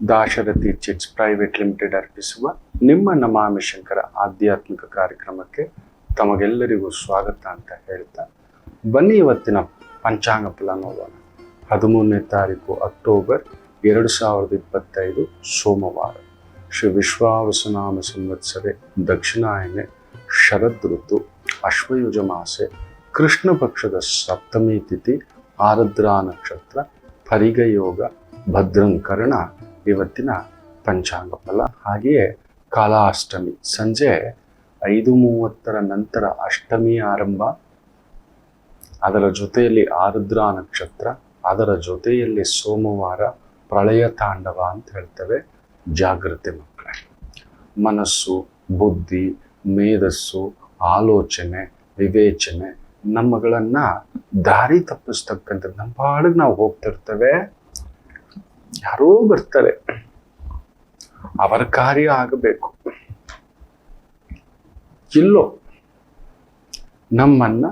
Dasharathi chits private limited ಅರ್ಪಿಸುವ ನಿಮ್ಮ ನಮಾಮಿಶಂಕರ ಆಧ್ಯಾತ್ಮಿಕ ಕಾರ್ಯಕ್ರಮಕ್ಕೆ ತಮಗೆಲ್ಲರಿಗೂ ಸ್ವಾಗತ ಅಂತ ಹೇಳ್ತಾ, ಬನ್ನಿ ಇವತ್ತಿನ ಪಂಚಾಂಗ ಫಲ ನೋಡೋಣ. ಹದಿಮೂರನೇ ತಾರೀಕು ಅಕ್ಟೋಬರ್ ಎರಡು ಸಾವಿರದ ಇಪ್ಪತ್ತೈದು ಸೋಮವಾರ. ಶ್ರೀ ವಿಶ್ವಾವಸನಾಮ ಸಂವತ್ಸರೆ ದಕ್ಷಿಣಾಯನೆ ಶರದ್ ಋತು ಅಶ್ವಯುಜ ಮಾಸೆ ಕೃಷ್ಣ ಪಕ್ಷದ ಸಪ್ತಮಿ ತಿಥಿ ಆರದ್ರಾ ನಕ್ಷತ್ರ ಪರಿಗಯೋಗ ಭದ್ರಂಕರಣ ಇವತ್ತಿನ ಪಂಚಾಂಗ ಫಲ. ಹಾಗೆಯೇ ಕಾಲಾಷ್ಟಮಿ, ಸಂಜೆ ಐದು ಮೂವತ್ತರ ನಂತರ ಅಷ್ಟಮಿ ಆರಂಭ. ಅದರ ಜೊತೆಯಲ್ಲಿ ಆರುದ್ರಾ ನಕ್ಷತ್ರ, ಅದರ ಜೊತೆಯಲ್ಲಿ ಸೋಮವಾರ ಪ್ರಳಯ ತಾಂಡವ ಅಂತ ಹೇಳ್ತೇವೆ. ಜಾಗೃತಿ ಮಕ್ಕಳೇ, ಮನಸ್ಸು, ಬುದ್ಧಿ, ಮೇಧಸ್ಸು, ಆಲೋಚನೆ, ವಿವೇಚನೆ ನಮ್ಮಗಳನ್ನ ದಾರಿ ತಪ್ಪಿಸ್ತಕ್ಕಂಥದ್ದು ನಮ್ಮ ಪಾಡಿಗೆ ನಾವು ಹೋಗ್ತಿರ್ತೇವೆ. ಯಾರೋ ಬರ್ತಾರೆ. ಅವರ ಕಾರ್ಯ ಆಗಬೇಕು. ಇಲ್ಲೋ, ನಮ್ಮನ್ನ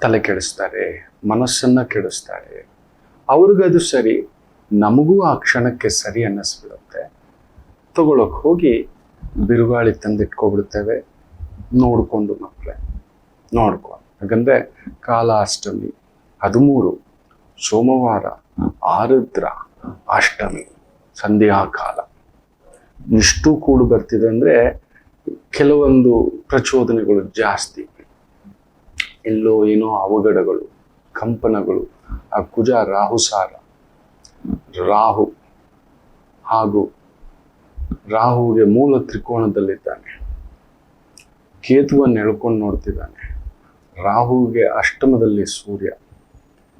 ತಲೆ ಕೆಡಿಸ್ತಾರೆ, ಮನಸ್ಸನ್ನ ಕೆಡಿಸ್ತಾರೆ. ಅವ್ರಿಗದು ಸರಿ, ನಮಗೂ ಆ ಕ್ಷಣಕ್ಕೆ ಸರಿ ಅನ್ನಿಸ್ಬಿಡುತ್ತೆ. ತಗೊಳಕ್ ಹೋಗಿ ಬಿರುಗಾಳಿ ತಂದಿಟ್ಕೊಬಿಡ್ತೇವೆ. ನೋಡ್ಕೊಂಡು ಮಕ್ಕಳೇ, ನೋಡ್ಕೊ. ಯಾಕಂದ್ರೆ ಕಾಲಾಷ್ಟಮಿ, ಹದಿಮೂರು, ಸೋಮವಾರ, ಆರುದ್ರ. ಅಷ್ಟಮಿ, ಸಂಧ್ಯಾಕಾಲ. ಇಷ್ಟು ಕೂಡು ಬರ್ತಿದೆ ಅಂದ್ರೆ ಕೆಲವೊಂದು ಪ್ರಚೋದನೆಗಳು ಜಾಸ್ತಿ. ಎಲ್ಲೋ ಏನೋ ಅವಘಡಗಳು, ಕಂಪನಗಳು, ಆ ಕುಜ ರಾಹುಸಾರ, ರಾಹು ಹಾಗೂ ರಾಹುವಿಗೆ ಮೂಲ ತ್ರಿಕೋಣದಲ್ಲಿದ್ದಾನೆ ಕೇತುವನ್ನು ಎಳ್ಕೊಂಡು ನೋಡ್ತಿದ್ದಾನೆ. ರಾಹುವಿಗೆ ಅಷ್ಟಮದಲ್ಲಿ ಸೂರ್ಯ.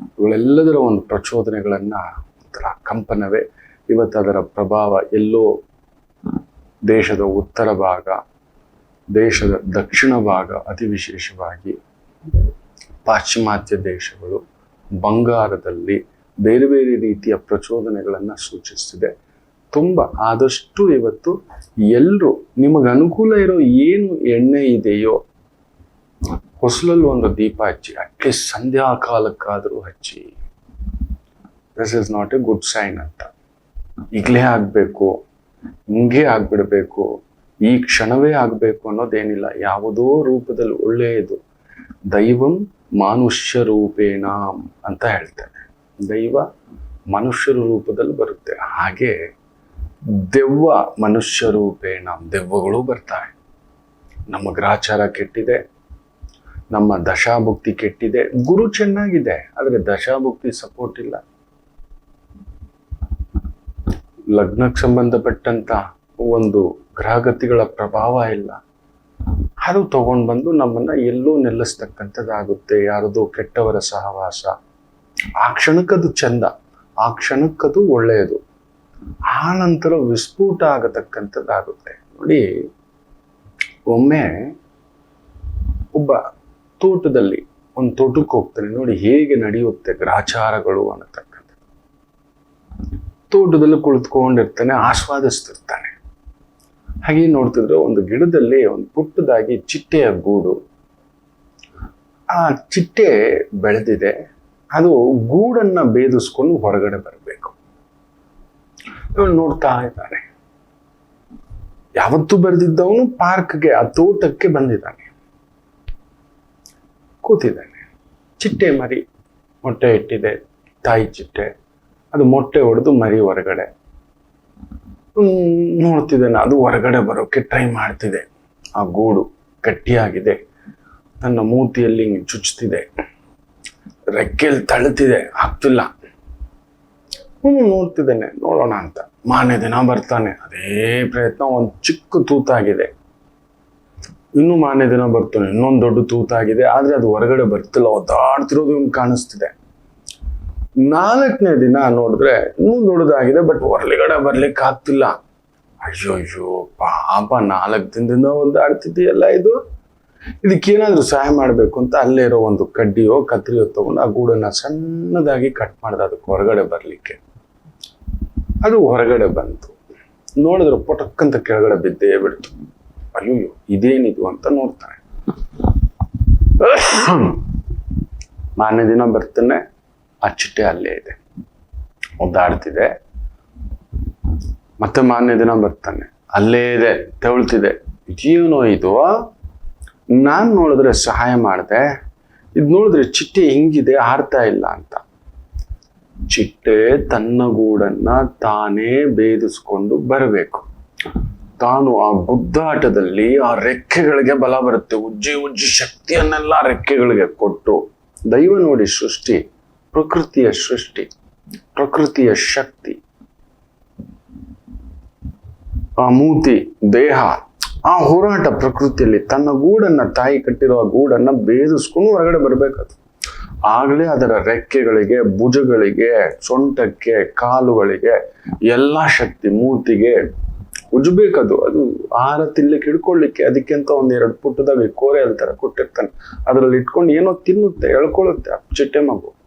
ಇವುಗಳೆಲ್ಲದರ ಒಂದು ಪ್ರಚೋದನೆಗಳನ್ನ ಒಂಥರ ಕಂಪನವೇ. ಇವತ್ತು ಅದರ ಪ್ರಭಾವ ಎಲ್ಲೋ ದೇಶದ ಉತ್ತರ ಭಾಗ, ದೇಶದ ದಕ್ಷಿಣ ಭಾಗ ಅತಿ ವಿಶೇಷವಾಗಿ ಪಾಶ್ಚಿಮಾತ್ಯ ದೇಶಗಳು ಬಂಗಾರದಲ್ಲಿ ಬೇರೆ ಬೇರೆ ರೀತಿಯ ಪ್ರಚೋದನೆಗಳನ್ನು ಸೂಚಿಸ್ತಿದೆ. ತುಂಬ ಆದಷ್ಟು ಇವತ್ತು ಎಲ್ಲರೂ ನಿಮಗೆ ಅನುಕೂಲ ಇರೋ ಏನು ಎಣ್ಣೆ ಇದೆಯೋ ಹೊಸಲಲ್ಲಿ ಒಂದು ದೀಪ ಹಚ್ಚಿ, ಅಟ್ಲೀಸ್ಟ್ ಸಂಧ್ಯಾ ಕಾಲಕ್ಕಾದರೂ ಹಚ್ಚಿ. This is not a good sign ಅಂತ. ಈಗಲೇ ಆಗಬೇಕು, ಹಿಂಗೆ ಆಗಿಬಿಡಬೇಕು, ಈ ಕ್ಷಣವೇ ಆಗಬೇಕು ಅನ್ನೋದೇನಿಲ್ಲ. ಯಾವುದೋ ರೂಪದಲ್ಲಿ ಒಳ್ಳೆಯದು. ದೈವಂ ಮಾನುಷ್ಯ ರೂಪೇಣ ಅಂತ ಹೇಳ್ತಾರೆ. ದೈವ ಮನುಷ್ಯರ ರೂಪದಲ್ಲಿ ಬರುತ್ತೆ. ಹಾಗೆ ದೆವ್ವ ಮನುಷ್ಯ ರೂಪೇಣ, ದೆವ್ವಗಳು ಬರ್ತವೆ. ನಮ್ಮ ಗ್ರಾಚಾರ ಕೆಟ್ಟಿದೆ, ನಮ್ಮ ದಶಾಭುಕ್ತಿ ಕೆಟ್ಟಿದೆ, ಗುರು ಚೆನ್ನಾಗಿದೆ, ಆದರೆ ದಶಾಭುಕ್ತಿ ಸಪೋರ್ಟ್ ಇಲ್ಲ. ಲಗ್ನಕ್ಕೆ ಸಂಬಂಧಪಟ್ಟಂತ ಒಂದು ಗ್ರಹಗತಿಗಳ ಪ್ರಭಾವ ಇಲ್ಲ. ಅದು ತಗೊಂಡು ಬಂದು ನಮ್ಮನ್ನ ಎಲ್ಲೂ ನೆಲೆಸ್ತಕ್ಕಂಥದ್ದಾಗುತ್ತೆ ಯಾರದು ಕೆಟ್ಟವರ ಸಹವಾಸ. ಆ ಕ್ಷಣಕ್ಕದು ಚಂದ, ಆ ಕ್ಷಣಕ್ಕದು ಒಳ್ಳೆಯದು. ಆ ನಂತರ ವಿಸ್ಫೋಟ ಆಗತಕ್ಕಂಥದ್ದಾಗುತ್ತೆ. ನೋಡಿ, ಒಮ್ಮೆ ಒಬ್ಬ ತೋಟದಲ್ಲಿ, ಒಂದು ತೋಟಕ್ಕೆ ಹೋಗ್ತಾನೆ ನೋಡಿ, ಹೇಗೆ ನಡೆಯುತ್ತೆ ಗ್ರಾಚಾರಗಳು ಅನ್ನತಕ್ಕಂಥ ತೋಟದಲ್ಲಿ ಕುಳಿತುಕೊಂಡಿರ್ತಾನೆ, ಆಸ್ವಾದಿಸ್ತಿರ್ತಾನೆ. ಹಾಗೆ ನೋಡ್ತಿದ್ರೆ ಒಂದು ಗಿಡದಲ್ಲಿ ಒಂದು ಪುಟ್ಟದಾಗಿ ಚಿಟ್ಟೆಯ ಗೂಡು. ಆ ಚಿಟ್ಟೆ ಬೆಳೆದಿದೆ, ಅದು ಗೂಡನ್ನ ಭೇದಿಸ್ಕೊಂಡು ಹೊರಗಡೆ ಬರಬೇಕು. ಇವನು ನೋಡ್ತಾ ಇದ್ದಾನೆ. ಯಾವತ್ತೂ ಬರೆದಿದ್ದವನು ಪಾರ್ಕ್ಗೆ, ಆ ತೋಟಕ್ಕೆ ಬಂದಿದ್ದಾನೆ. ಕೂತಿದ್ದಾನೆ. ಚಿಟ್ಟೆ ಮರಿ ಮೊಟ್ಟೆ ಇಟ್ಟಿದೆ, ತಾಯಿ ಚಿಟ್ಟೆ. ಅದು ಮೊಟ್ಟೆ ಹೊಡೆದು ಮರಿ ಹೊರಗಡೆ. ನೋಡ್ತಿದ್ದೆ ನೋಡ್ತಿದ್ದೇನೆ, ಅದು ಹೊರಗಡೆ ಬರೋಕ್ಕೆ ಟ್ರೈ ಮಾಡ್ತಿದೆ. ಆ ಗೂಡು ಗಟ್ಟಿಯಾಗಿದೆ. ನನ್ನ ಮೂತಿಯಲ್ಲಿ ಚುಚ್ಚುತ್ತಿದೆ ರೆಕ್ಕೆಯಲ್ಲಿ ತಳ್ಳುತ್ತಿದೆ ಆಗ್ತಿಲ್ಲ. ಹ್ಞೂ ನೋಡ್ತಿದ್ದೇನೆ, ನೋಡೋಣ ಅಂತ. ಮಾನೇ ದಿನ ಬರ್ತಾನೆ, ಅದೇ ಪ್ರಯತ್ನ, ಒಂದು ಚಿಕ್ಕ ತೂತಾಗಿದೆ. ಇನ್ನೂ ಮಾನೇ ದಿನ ಬರ್ತಾನೆ, ಇನ್ನೊಂದು ದೊಡ್ಡ ತೂತಾಗಿದೆ, ಆದ್ರೆ ಅದು ಹೊರಗಡೆ ಬರ್ತಿಲ್ಲ, ಒದ್ದಾಡ್ತಿರೋದು ಕಾಣಿಸ್ತಿದೆ. ನಾಲ್ಕನೇ ದಿನ ನೋಡಿದ್ರೆ ಇನ್ನೂ ದೊಡ್ಡದಾಗಿದೆ ಬಟ್ ಹೊರಗಡೆ ಬರ್ಲಿಕ್ಕೆ ಆಗ್ತಿಲ್ಲ. ಅಯ್ಯೋ ಅಯ್ಯೋ, ಪಾಪ, ನಾಲ್ಕು ದಿನದಿಂದ ಒದ್ದಾಡ್ತಿದೆಯಲ್ಲ ಇದು? ಇದಕ್ಕೇನಾದರೂ ಸಹಾಯ ಮಾಡಬೇಕು ಅಂತ ಅಲ್ಲೇ ಇರೋ ಒಂದು ಕಡ್ಡಿಯೋ, ಕತ್ರಿಯೋ ತಗೊಂಡು ಆ ಗೂಡನ್ನ ಸಣ್ಣದಾಗಿ ಕಟ್ ಮಾಡ್ದೆ ಅದಕ್ಕೆ ಹೊರಗಡೆ ಬರಲಿಕ್ಕೆ. ಅದು ಹೊರಗಡೆ ಬಂತು. ನೋಡಿದ್ರೆ ಪೊಟಕ್ಕಂತ ಕೆಳಗಡೆ ಬಿದ್ದೇ ಬಿಡ್ತು. ಅಯ್ಯೋ ಇದೇನಿದು ಅಂತ ನೋಡ್ತಾನೆ ಮಾರನೇ ದಿನ ಬರ್ತಾನೆ. ಆ ಚಿಟ್ಟೆ ಅಲ್ಲೇ ಇದೆ. ಒದ್ದಾಡ್ತಿದೆ. ಮತ್ತೆ ಮಾನ್ಯ ದಿನ ಬರ್ತಾನೆ. ಅಲ್ಲೇ ಇದೆ, ತೆವಳ್ತಿದೆ. ಜೀವನೋ ಇದು? ನಾನು ನೋಡಿದ್ರೆ ಸಹಾಯ ಮಾಡಿದೆ. ಇದು ನೋಡಿದ್ರೆ ಚಿಟ್ಟೆ ಹಿಂಗಿದೆ ಆಡ್ತಾ ಇಲ್ಲ ಅಂತ. ಚಿಟ್ಟೆ ತನ್ನ ಗೂಡನ್ನ ತಾನೇ ಭೇದಿಸ್ಕೊಂಡು ಬರಬೇಕು. ತಾನು ಆ ಗುದ್ದಾಟದಲ್ಲಿ ಆ ರೆಕ್ಕೆಗಳಿಗೆ ಬಲ ಬರುತ್ತೆ. ಉಜ್ಜಿ ಉಜ್ಜಿ ಶಕ್ತಿಯನ್ನೆಲ್ಲ ರೆಕ್ಕೆಗಳಿಗೆ ಕೊಟ್ಟು. ದೈವ ನೋಡಿ ಸೃಷ್ಟಿ. ಪ್ರಕೃತಿಯ ಸೃಷ್ಟಿ, ಪ್ರಕೃತಿಯ ಶಕ್ತಿ. ಆ ಮೂತಿ, ದೇಹ, ಆ ಹೋರಾಟ ಪ್ರಕೃತಿಯಲ್ಲಿ ತನ್ನ ಗೂಡನ್ನ ತಾಯಿ ಕಟ್ಟಿರುವ ಗೂಡನ್ನ ಭೇದಿಸ್ಕೊಂಡು ಹೊರಗಡೆ ಬರಬೇಕದು ಆಗಲೇ ಅದರ ರೆಕ್ಕೆಗಳಿಗೆ, ಭುಜಗಳಿಗೆ, ಸೊಂಟಕ್ಕೆ, ಕಾಲುಗಳಿಗೆ ಎಲ್ಲಾ ಶಕ್ತಿ ಮೂತಿಗೆ ಉಜ್ಬೇಕದು ಅದು ಆಹಾರ ತಿನ್ಲಿಕ್ಕೆ ಹಿಡ್ಕೊಳ್ಳಿಕ್ಕೆ ಅದಕ್ಕಿಂತ ಒಂದೆರಡು ಒಂದ್ ಎರಡು ಪುಟ್ಟದಾಗ ಕೋರೆ ಅಂತಾರೆ ಕೊಟ್ಟಿರ್ತಾನೆ. ಅದ್ರಲ್ಲಿ ಇಟ್ಕೊಂಡು ಏನೋ ತಿನ್ನುತ್ತೆ, ಎಳ್ಕೊಳ್ಳುತ್ತೆ ಚಿಟ್ಟೆ ಮಗು.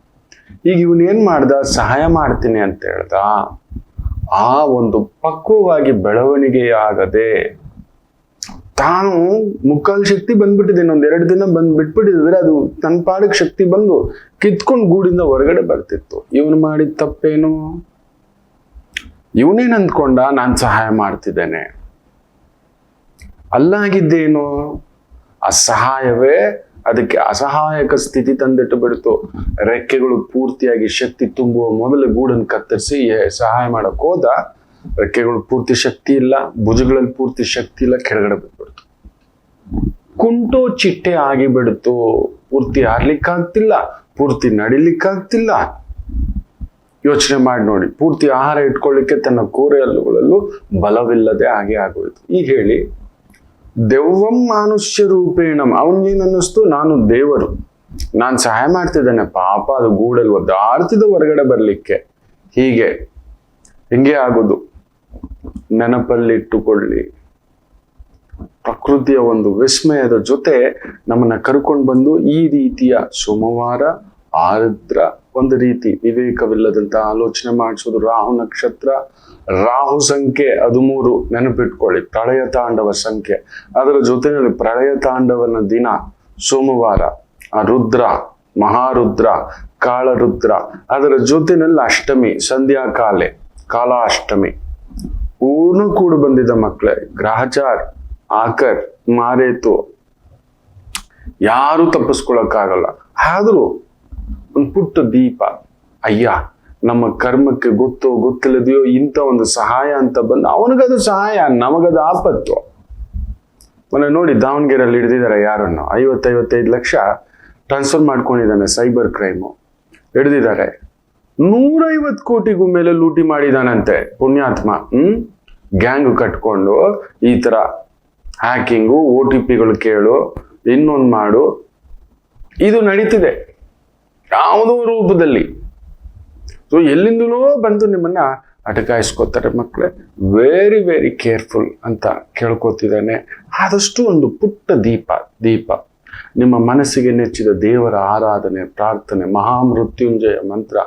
ಈಗ ಇವನ್ ಏನ್ ಮಾಡ್ದ? ಸಹಾಯ ಮಾಡ್ತೀನಿ ಅಂತ ಹೇಳ್ದ. ಆ ಒಂದು ಪಕ್ವವಾಗಿ ಬೆಳವಣಿಗೆಯಾಗದೆ ತಾನು ಮುಕ್ಕಾಲು ಶಕ್ತಿ ಬಂದ್ಬಿಟ್ಟಿದೆ, ಇನ್ನೊಂದ್ ಎರಡು ದಿನ ಬಂದ್ ಬಿಟ್ಬಿಟ್ಟಿದ್ರೆ ಅದು ತನ್ನ ಪಾಡಕ್ ಶಕ್ತಿ ಬಂದು ಕಿತ್ಕೊಂಡು ಗೂಡಿಂದ ಹೊರಗಡೆ ಬರ್ತಿತ್ತು. ಇವನು ಮಾಡಿದ ತಪ್ಪೇನು? ಇವನೇನ್ ಅಂದ್ಕೊಂಡ? ನಾನ್ ಸಹಾಯ ಮಾಡ್ತಿದ್ದೇನೆ. ಅಲ್ಲಾಗಿದ್ದೇನು? ಆ ಸಹಾಯವೇ ಅದಕ್ಕೆ ಅಸಹಾಯಕ ಸ್ಥಿತಿ ತಂದಿಟ್ಟು ಬಿಡ್ತು. ರೆಕ್ಕೆಗಳು ಪೂರ್ತಿಯಾಗಿ ಶಕ್ತಿ ತುಂಬುವ ಮೊದಲು ಗೂಡನ್ನು ಕತ್ತರಿಸಿ ಸಹಾಯ ಮಾಡಕ್ ಹೋದ. ರೆಕ್ಕೆಗಳು ಪೂರ್ತಿ ಶಕ್ತಿ ಇಲ್ಲ, ಭುಜಗಳಲ್ಲಿ ಪೂರ್ತಿ ಶಕ್ತಿ ಇಲ್ಲ, ಕೆಳಗಡೆ ಬಿದ್ಬಿಡ್ತು ಕುಂಟು ಚಿಟ್ಟೆ ಆಗಿಬಿಡ್ತು. ಪೂರ್ತಿ ಹಾರ್ಲಿಕ್ಕಾಗ್ತಿಲ್ಲ ಪೂರ್ತಿ ನಡಿಲಿಕ್ಕಾಗ್ತಿಲ್ಲ. ಯೋಚನೆ ಮಾಡಿ ನೋಡಿ, ಪೂರ್ತಿ ಆಹಾರ ಇಟ್ಕೊಳ್ಳಿಕ್ಕೆ ತನ್ನ ಕೋರೆ ಹಲ್ಲುಗಳಲ್ಲೂ ಬಲವಿಲ್ಲದೆ ಹಾಗೆ ಆಗೋಯ್ತು. ಈಗ ಹೇಳಿ ದೆವ್ವಂ ಮಾನುಷ್ಯ ರೂಪೇಣಂ. ಅವನಿಗೇನು ಅನ್ನಿಸ್ತು ನಾನು ದೇವರು. ನಾನು ಸಹಾಯ ಮಾಡ್ತಿದ್ದೇನೆ. ಪಾಪ ಅದು ಗೂಡಲ್ಲಿ ಒದ್ದಾಡ್ತಿದ ಹೊರಗಡೆ ಬರಲಿಕ್ಕೆ. ಹೀಗೆ, ಹಿಂಗೆ ಆಗೋದು. ನೆನಪಲ್ಲಿಟ್ಟುಕೊಳ್ಳಿ. ಪ್ರಕೃತಿಯ ಒಂದು ವಿಸ್ಮಯದ ಜೊತೆ ನಮ್ಮನ್ನ ಕರ್ಕೊಂಡು ಬಂದು ಈ ರೀತಿಯ ಸೋಮವಾರ, ಆರ್ದ್ರ ಒಂದು ರೀತಿ ವಿವೇಕವಿಲ್ಲದಂತ ಆಲೋಚನೆ ಮಾಡಿಸೋದು ರಾಹು ನಕ್ಷತ್ರ. ರಾಹು ಸಂಖ್ಯೆ ಹದಿಮೂರು ನೆನಪಿಟ್ಕೊಳ್ಳಿ, ಪ್ರಳಯ ತಾಂಡವ ಸಂಖ್ಯೆ. ಅದರ ಜೊತೆಯಲ್ಲಿ ಪ್ರಳಯ ತಾಂಡವನ ದಿನ ಸೋಮವಾರ. ಆ ರುದ್ರ, ಮಹಾರುದ್ರ, ಕಾಳರುದ್ರ. ಅದರ ಜೊತೆನಲ್ಲಿ ಅಷ್ಟಮಿ, ಸಂಧ್ಯಾಕಾಲೆ, ಕಾಲಾಷ್ಟಮಿ. ಪೂರ್ಣ ಕೂಡ ಬಂದಿದ್ದ ಮಕ್ಕಳೇ, ಗ್ರಹಚಾರ್, ಆಕರ್, ಮಾರೇತು. ಯಾರು ತಪ್ಪಿಸ್ಕೊಳಕ್ಕಾಗಲ್ಲ. ಆದ್ರೂ ಒಂದು ಪುಟ್ಟ ದೀಪ, ಅಯ್ಯ, ನಮ್ಮ ಕರ್ಮಕ್ಕೆ ಗೊತ್ತೋ ಗೊತ್ತಿಲ್ಲದೆಯೋ ಇಂಥ ಒಂದು ಸಹಾಯ ಅಂತ ಬಂದು ಅವನಿಗದು ಸಹಾಯ, ನಮಗದು ಆಪತ್ತು. ಮೊನ್ನೆ ನೋಡಿ ದಾವಣಗೆರೆಯಲ್ಲಿ ಹಿಡಿದಿದ್ದಾರೆ ಯಾರನ್ನು? ಐವತ್ತೈವತ್ತೈದು ಲಕ್ಷ ಟ್ರಾನ್ಸ್ಫರ್ ಮಾಡ್ಕೊಂಡಿದ್ದಾನೆ ಸೈಬರ್ ಕ್ರೈಮು ಹಿಡಿದಿದ್ದಾರೆ. ನೂರೈವತ್ತು ಕೋಟಿಗೂ ಮೇಲೆ ಲೂಟಿ ಮಾಡಿದಾನಂತೆ ಪುಣ್ಯಾತ್ಮ, ಹ್ಮ್? ಗ್ಯಾಂಗ್ ಕಟ್ಕೊಂಡು ಈ ತರ ಹ್ಯಾಕಿಂಗು ಓ ಟಿ ಪಿಗಳು ಕೇಳು, ಇನ್ನೊಂದು ಮಾಡು. ಇದು ನಡೀತಿದೆ. ಯಾವುದೋ ರೂಪದಲ್ಲಿ. ಸೊ ಎಲ್ಲಿಂದಲೋ ಬಂದು ನಿಮ್ಮನ್ನ ಅಟಕಾಯಿಸ್ಕೋತಾರೆ ಮಕ್ಕಳೇ ವೆರಿ ವೆರಿ ಕೇರ್ಫುಲ್ ಅಂತ ಕೇಳ್ಕೊತಿದ್ದಾನೆ. ಆದಷ್ಟು ಒಂದು ಪುಟ್ಟ ದೀಪ ದೀಪ. ನಿಮ್ಮ ಮನಸ್ಸಿಗೆ ನೆಚ್ಚಿದ ದೇವರ ಆರಾಧನೆ, ಪ್ರಾರ್ಥನೆ, ಮಹಾಮೃತ್ಯುಂಜಯ ಮಂತ್ರ,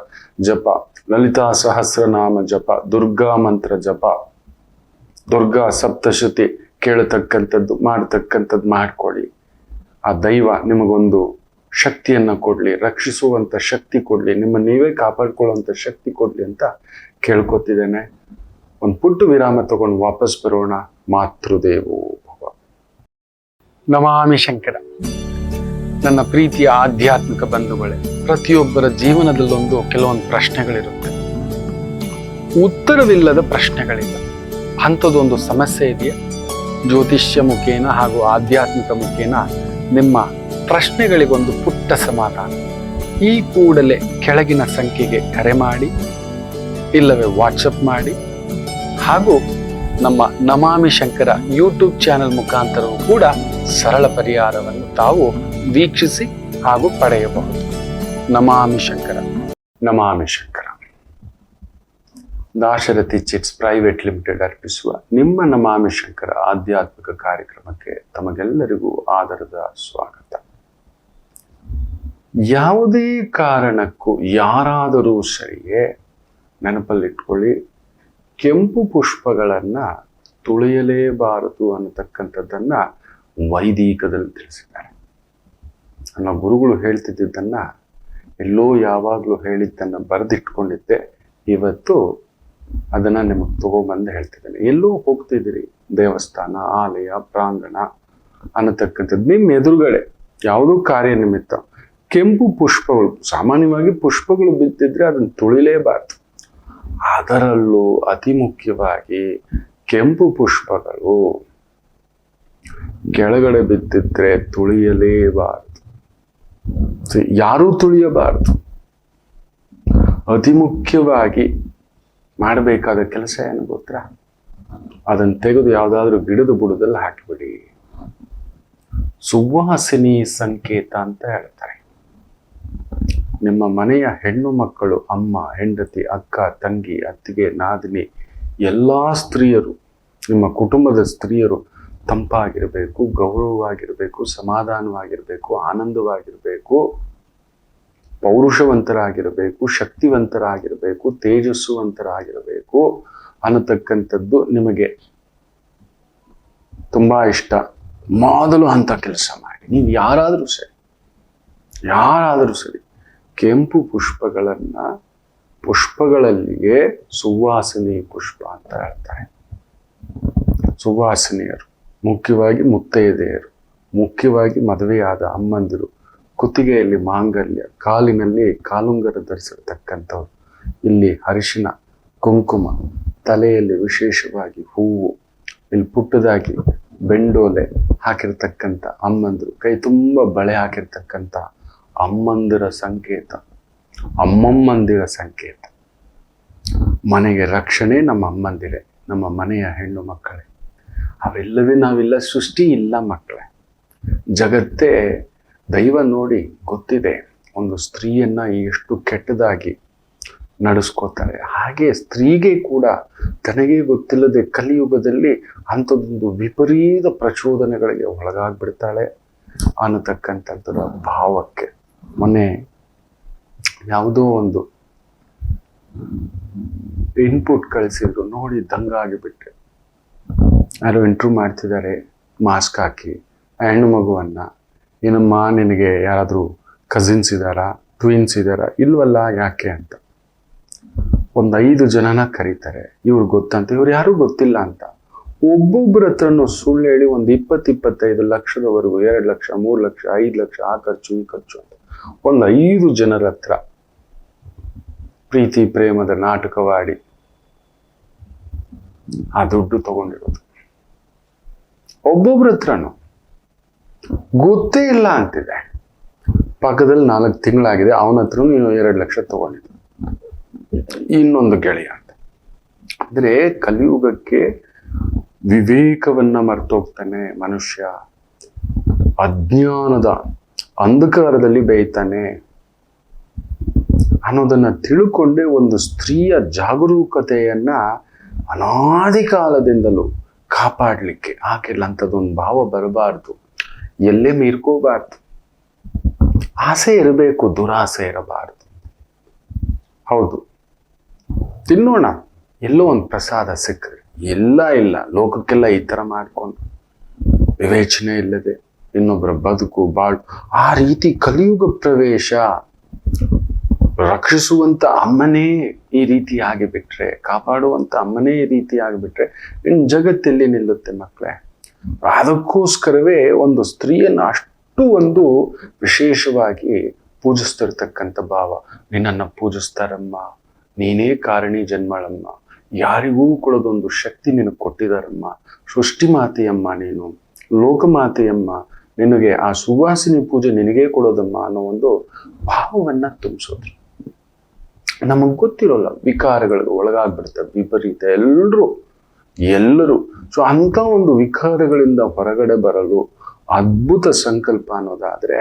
ಜಪ, ಲಲಿತಾ ಸಹಸ್ರನಾಮ ಜಪ, ದುರ್ಗಾ ಮಂತ್ರ ಜಪ, ದುರ್ಗಾ ಸಪ್ತಶತಿ ಕೇಳತಕ್ಕಂಥದ್ದು, ಮಾಡತಕ್ಕಂಥದ್ದು ಮಾಡ್ಕೊಳ್ಳಿ. ಆ ದೈವ ನಿಮಗೊಂದು ಶಕ್ತಿಯನ್ನ ಕೊಡ್ಲಿ, ರಕ್ಷಿಸುವಂತ ಶಕ್ತಿ ಕೊಡ್ಲಿ, ನಿಮ್ಮ ನೀವೇ ಕಾಪಾಡ್ಕೊಳ್ಳುವಂತ ಶಕ್ತಿ ಕೊಡ್ಲಿ ಅಂತ ಕೇಳ್ಕೊತಿದ್ದೇನೆ. ಒಂದು ಪುಟ್ಟು ವಿರಾಮ ತಗೊಂಡು ವಾಪಸ್ ಬರೋಣ. ಮಾತೃದೇವೋ ಭವ. ನಮಾಮಿ ಶಂಕರ. ನನ್ನ ಪ್ರೀತಿಯ ಆಧ್ಯಾತ್ಮಿಕ ಬಂಧುಗಳೇ, ಪ್ರತಿಯೊಬ್ಬರ ಜೀವನದಲ್ಲೊಂದು ಕೆಲವೊಂದು ಪ್ರಶ್ನೆಗಳಿರುತ್ತೆ. ಉತ್ತರವಿಲ್ಲದ ಪ್ರಶ್ನೆಗಳಿಲ್ಲ. ಅಂಥದ್ದೊಂದು ಸಮಸ್ಯೆ ಇದೆಯಾ? ಜ್ಯೋತಿಷ್ಯ ಮುಖೇನ ಹಾಗೂ ಆಧ್ಯಾತ್ಮಿಕ ಮುಖೇನ ನಿಮ್ಮ ಪ್ರಶ್ನೆಗಳಿಗೊಂದು ಪುಟ್ಟ ಸಮಾಧಾನ. ಈ ಕೂಡಲೇ ಕೆಳಗಿನ ಸಂಖ್ಯೆಗೆ ಕರೆ ಮಾಡಿ, ಇಲ್ಲವೇ ವಾಟ್ಸಪ್ ಮಾಡಿ, ಹಾಗೂ ನಮ್ಮ ನಮಾಮಿ ಶಂಕರ ಯೂಟ್ಯೂಬ್ ಚಾನೆಲ್ ಮುಖಾಂತರವೂ ಕೂಡ ಸರಳ ಪರಿಹಾರವನ್ನು ತಾವು ವೀಕ್ಷಿಸಿ ಹಾಗೂ ಪಡೆಯಬಹುದು. Namami Shankara Namami Shankara. Dasharathi chits private limited ಅರ್ಪಿಸುವ ನಿಮ್ಮ ನಮಾಮಿ ಶಂಕರ ಆಧ್ಯಾತ್ಮಿಕ ಕಾರ್ಯಕ್ರಮಕ್ಕೆ ತಮಗೆಲ್ಲರಿಗೂ ಆದರದ ಸ್ವಾಗತ. ಯಾವುದೇ ಕಾರಣಕ್ಕೂ ಯಾರಾದರೂ ಸರಿಯೇ ನೆನಪಲ್ಲಿಟ್ಕೊಳ್ಳಿ, ಕೆಂಪು ಪುಷ್ಪಗಳನ್ನು ತುಳಿಯಲೇಬಾರದು ಅನ್ನತಕ್ಕಂಥದ್ದನ್ನು ವೈದಿಕದಲ್ಲಿ ತಿಳಿಸಿದ್ದಾರೆ. ನನ್ನ ಗುರುಗಳು ಹೇಳ್ತಿದ್ದಿದ್ದನ್ನು ಎಲ್ಲೋ ಯಾವಾಗಲೂ ಹೇಳಿದ್ದನ್ನು ಬರೆದಿಟ್ಕೊಂಡಿದ್ದೆ. ಇವತ್ತು ಅದನ್ನು ನಿಮಗೆ ತಗೊಂಬಂದು ಹೇಳ್ತಿದ್ದೇನೆ. ಎಲ್ಲೋ ಹೋಗ್ತಿದ್ದೀರಿ ದೇವಸ್ಥಾನ, ಆಲಯ, ಪ್ರಾಂಗಣ ಅನ್ನತಕ್ಕಂಥದ್ದು ನಿಮ್ಮ ಎದುರುಗಡೆ ಯಾವುದೂ ಕಾರ್ಯ ನಿಮಿತ್ತ. ಕೆಂಪು ಪುಷ್ಪಗಳು, ಸಾಮಾನ್ಯವಾಗಿ ಪುಷ್ಪಗಳು ಬಿದ್ದಿದ್ರೆ ಅದನ್ನು ತುಳಿಲೇಬಾರ್ದು. ಅದರಲ್ಲೂ ಅತಿ ಮುಖ್ಯವಾಗಿ ಕೆಂಪು ಪುಷ್ಪಗಳು ಕೆಳಗಡೆ ಬಿದ್ದಿದ್ರೆ ತುಳಿಯಲೇಬಾರದು. ಯಾರೂ ತುಳಿಯಬಾರದು. ಅತಿ ಮುಖ್ಯವಾಗಿ ಮಾಡಬೇಕಾದ ಕೆಲಸ ಏನು ಗೊತ್ತಾ? ಅದನ್ನು ತೆಗೆದು ಯಾವುದಾದ್ರೂ ಗಿಡದ ಬುಡದಲ್ಲಿ ಹಾಕಿಬಿಡಿ. ಸುವಾಸಿನಿ ಸಂಕೇತ ಅಂತ ಹೇಳ್ತಾರೆ. ನಿಮ್ಮ ಮನೆಯ ಹೆಣ್ಣು ಮಕ್ಕಳು, ಅಮ್ಮ, ಹೆಂಡತಿ, ಅಕ್ಕ, ತಂಗಿ, ಅತ್ತಿಗೆ, ನಾದಿನಿ, ಎಲ್ಲ ಸ್ತ್ರೀಯರು, ನಿಮ್ಮ ಕುಟುಂಬದ ಸ್ತ್ರೀಯರು ತಂಪಾಗಿರಬೇಕು, ಗೌರವವಾಗಿರಬೇಕು, ಸಮಾಧಾನವಾಗಿರಬೇಕು, ಆನಂದವಾಗಿರಬೇಕು, ಪೌರುಷವಂತರಾಗಿರಬೇಕು, ಶಕ್ತಿವಂತರಾಗಿರಬೇಕು, ತೇಜಸ್ಸುವಂತರಾಗಿರಬೇಕು ಅನ್ನತಕ್ಕಂಥದ್ದು ನಿಮಗೆ ತುಂಬಾ ಇಷ್ಟ. ಮೊದಲು ಅಂತ ಕೆಲಸ ಮಾಡಿ. ನೀವು ಯಾರಾದರೂ ಸರಿ ಯಾರಾದರೂ ಸರಿ ಕೆಂಪು ಪುಷ್ಪಗಳನ್ನು ಪುಷ್ಪಗಳಲ್ಲಿಯೇ ಸುವಾಸನೆ ಪುಷ್ಪ ಅಂತ ಹೇಳ್ತಾರೆ. ಸುವಾಸನೆಯರು, ಮುಖ್ಯವಾಗಿ ಮುತ್ತೈದೆಯರು, ಮುಖ್ಯವಾಗಿ ಮದುವೆಯಾದ ಅಮ್ಮಂದಿರು, ಕುತ್ತಿಗೆಯಲ್ಲಿ ಮಾಂಗಲ್ಯ, ಕಾಲಿನಲ್ಲಿ ಕಾಲುಂಗರ ಧರಿಸಿರ್ತಕ್ಕಂಥವ್ರು. ಇಲ್ಲಿ ಅರಿಶಿನ, ಕುಂಕುಮ, ತಲೆಯಲ್ಲಿ ವಿಶೇಷವಾಗಿ ಹೂವು, ಇಲ್ಲಿ ಪುಟ್ಟದಾಗಿ ಬೆಂಡೋಲೆ ಹಾಕಿರ್ತಕ್ಕಂಥ ಅಮ್ಮಂದಿರು, ಕೈ ತುಂಬ ಬಳೆ ಹಾಕಿರ್ತಕ್ಕಂಥ ಅಮ್ಮಂದಿರ ಸಂಕೇತ, ಅಮ್ಮಮ್ಮಂದಿರ ಸಂಕೇತ. ಮನೆಗೆ ರಕ್ಷಣೆ ನಮ್ಮ ಅಮ್ಮಂದಿರೇ, ನಮ್ಮ ಮನೆಯ ಹೆಣ್ಣು ಮಕ್ಕಳೇ. ಅವೆಲ್ಲವೇ ನಾವಿಲ್ಲ, ಸೃಷ್ಟಿ ಇಲ್ಲ ಮಕ್ಕಳೇ. ಜಗತ್ತೇ ದೈವ ನೋಡಿ ಗೊತ್ತಿದೆ, ಒಂದು ಸ್ತ್ರೀಯನ್ನ ಎಷ್ಟು ಕೆಟ್ಟದಾಗಿ ನಡೆಸ್ಕೋತಾರೆ. ಹಾಗೆ ಸ್ತ್ರೀಗೆ ಕೂಡ ತನಗೆ ಗೊತ್ತಿಲ್ಲದೆ ಕಲಿಯುಗದಲ್ಲಿ ಅಂಥದ್ದೊಂದು ವಿಪರೀತ ಪ್ರಚೋದನೆಗಳಿಗೆ ಒಳಗಾಗ್ಬಿಡ್ತಾಳೆ ಅನ್ನತಕ್ಕಂಥದ್ದರ ಭಾವಕ್ಕೆ. ಮೊನ್ನೆ ಯಾವುದೋ ಒಂದು ಇನ್ಪುಟ್ ಕಳಿಸಿದ್ರು. ನೋಡಿ ದಂಗಾಗಿಬಿಟ್ಟೆ ಯಾರೋ ಇಂಟ್ರೂ ಮಾಡ್ತಿದ್ದಾರೆ ಮಾಸ್ಕ್ ಹಾಕಿ, ಹೆಣ್ಣು ಮಗುವನ್ನ. ಏನಮ್ಮ, ನಿನಗೆ ಯಾರಾದರೂ ಕಸಿನ್ಸ್ ಇದ್ದಾರಾ? ಟ್ವಿನ್ಸ್ ಇದ್ದಾರಾ? ಇಲ್ವಲ್ಲ, ಯಾಕೆ ಅಂತ. ಒಂದು ಐದು ಜನನ ಕರೀತಾರೆ. ಇವ್ರು ಗೊತ್ತಂತ, ಇವ್ರು ಯಾರೂ ಗೊತ್ತಿಲ್ಲ ಅಂತ. ಒಬ್ಬೊಬ್ಬರ ಹತ್ರನೂ ಸುಳ್ಳು ಹೇಳಿ ಒಂದು ಇಪ್ಪತ್ತು ಇಪ್ಪತ್ತೈದು ಲಕ್ಷದವರೆಗೂ, ಎರಡು ಲಕ್ಷ, ಮೂರು ಲಕ್ಷ, ಐದು ಲಕ್ಷ, ಆ ಖರ್ಚು, ಈ ಖರ್ಚು ಒಂದು ಐದು ಜನರ ಹತ್ರ ಪ್ರೀತಿ, ಪ್ರೇಮದ ನಾಟಕವಾಡಿ ಆ ದುಡ್ಡು ತಗೊಂಡಿರೋದು. ಒಬ್ಬೊಬ್ರ ಹತ್ರನು ಗೊತ್ತೇ ಇಲ್ಲ ಅಂತಿದೆ. ಪಕ್ಕದಲ್ಲಿ ನಾಲ್ಕು ತಿಂಗಳಾಗಿದೆ, ಅವನ ಹತ್ರ ನೀನು ಎರಡು ಲಕ್ಷ ತಗೊಂಡಿದ್ದು. ಇನ್ನೊಂದು ಗೆಳೆಯ ಅಂತ. ಅಂದ್ರೆ ಕಲಿಯುಗಕ್ಕೆ ವಿವೇಕವನ್ನ ಮರ್ತೋಗ್ತಾನೆ ಮನುಷ್ಯ. ಅಜ್ಞಾನದ ಅಂಧಕಾರದಲ್ಲಿ ಬೇಯ್ತಾನೆ ಅನ್ನೋದನ್ನ ತಿಳ್ಕೊಂಡೇ ಒಂದು ಸ್ತ್ರೀಯ ಜಾಗರೂಕತೆಯನ್ನ ಅನಾದಿ ಕಾಲದಿಂದಲೂ ಕಾಪಾಡಲಿಕ್ಕೆ ಆಕೆಲ್ಲ ಅಂಥದ್ದೊಂದು ಭಾವ ಬರಬಾರ್ದು. ಎಲ್ಲೇ ಮೀರ್ಕೋಬಾರ್ದು. ಆಸೆ ಇರಬೇಕು, ದುರಾಸೆ ಇರಬಾರ್ದು. ಹೌದು. ತಿನ್ನೋಣ. ಎಲ್ಲೋ ಒಂದು ಪ್ರಸಾದ ಸಿಕ್ಕರೆ. ಎಲ್ಲ ಇಲ್ಲ. ಲೋಕಕ್ಕೆಲ್ಲ ಈ ಥರ ಮಾಡ್ಕೊಂಡು. ವಿವೇಚನೆ ಇಲ್ಲದೆ. ಇನ್ನೊಬ್ಬರ ಬದುಕು ಬಾಳು ಆ ರೀತಿ ಕಲಿಯುಗ ಪ್ರವೇಶ ರಕ್ಷಿಸುವಂತ ಅಮ್ಮನೇ ಈ ರೀತಿ ಆಗಿಬಿಟ್ರೆ, ಕಾಪಾಡುವಂತ ಅಮ್ಮನೇ ಈ ರೀತಿ ಆಗಿಬಿಟ್ರೆ ಇನ್ನು ಜಗತ್ತೆಲ್ಲಿ ನಿಲ್ಲುತ್ತೆ ಮಕ್ಕಳೇ ಅದಕ್ಕೋಸ್ಕರವೇ ಒಂದು ಸ್ತ್ರೀಯನ್ನು ಅಷ್ಟು ಒಂದು ವಿಶೇಷವಾಗಿ ಪೂಜಿಸ್ತಿರ್ತಕ್ಕಂಥ ಭಾವ. ನಿನ್ನನ್ನು ಪೂಜಿಸ್ತಾರಮ್ಮ, ನೀನೇ ಕಾರಣಿ ಜನ್ಮಳಮ್ಮ, ಯಾರಿಗೂ ಕೊಡೋದೊಂದು ಶಕ್ತಿ ನಿನಗೆ ಕೊಟ್ಟಿದಾರಮ್ಮ. ಸೃಷ್ಟಿ ಮಾತೆಯಮ್ಮ ನೀನು ಲೋಕಮಾತೆಯಮ್ಮ ನಿನಗೆ ಆ ಸುವಾಸಿನಿ ಪೂಜೆ ನಿನಗೇ ಕೊಡೋದಮ್ಮ ಅನ್ನೋ ಒಂದು ಭಾವವನ್ನ ತುಂಬಿಸೋದು ನಮಗ್ ಗೊತ್ತಿರೋಲ್ಲ, ವಿಕಾರಗಳಿಗೆ ಒಳಗಾಗ್ಬಿಡ್ತಾರೆ ವಿಪರೀತ ಎಲ್ಲರೂ ಎಲ್ಲರೂ. ಸೊ ಅಂತ ಒಂದು ವಿಕಾರಗಳಿಂದ ಹೊರಗಡೆ ಬರಲು ಅದ್ಭುತ ಸಂಕಲ್ಪ ಅನ್ನೋದಾದ್ರೆ,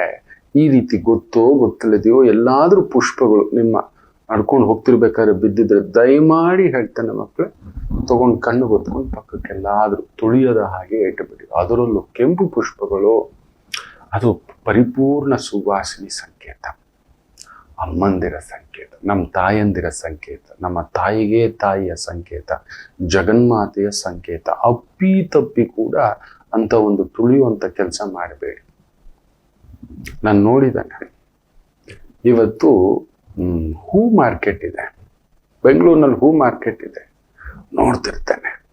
ಈ ರೀತಿ ಗೊತ್ತೋ ಗೊತ್ತಿಲ್ಲದೆಯೋ ಎಲ್ಲಾದ್ರೂ ಪುಷ್ಪಗಳು ನಿಮ್ಮ ನಡ್ಕೊಂಡು ಹೋಗ್ತಿರ್ಬೇಕಾದ್ರೆ ಬಿದ್ದಿದ್ರೆ ದಯಮಾಡಿ ಹೇಳ್ತಾನೆ ಮಕ್ಕಳು, ತಗೊಂಡು ಕಣ್ಣು ಗೊತ್ಕೊಂಡು ಪಕ್ಕಕ್ಕೆಲ್ಲಾದ್ರೂ ತುಳಿಯದ ಹಾಗೆ ಇಟ್ಟುಬಿಡಿ ಅದರಲ್ಲೂ ಕೆಂಪು ಪುಷ್ಪಗಳು ಅದು ಪರಿಪೂರ್ಣ ಸುವಾಸಿನಿ ಸಂಕೇತ. ಅಮ್ಮಂದಿರ ಸಂಕೇತ, ನಮ್ಮ ತಾಯಂದಿರ ಸಂಕೇತ, ನಮ್ಮ ತಾಯಿಗೆ ತಾಯಿಯ ಸಂಕೇತ, ಜಗನ್ಮಾತೆಯ ಸಂಕೇತ ಅಪ್ಪಿ ತಪ್ಪಿ ಕೂಡ ಅಂತ ಒಂದು ತುಳಿಯುವಂಥ ಕೆಲಸ ಮಾಡಬೇಡಿ. ನಾನು ನೋಡಿದ್ದೇನೆ. ಇವತ್ತು ಹೂ ಮಾರ್ಕೆಟ್ ಇದೆ. ಬೆಂಗಳೂರಿನಲ್ಲಿ ಹೂ ಮಾರ್ಕೆಟ್ ಇದೆ. ನೋಡ್ತಿರ್ತೇನೆ.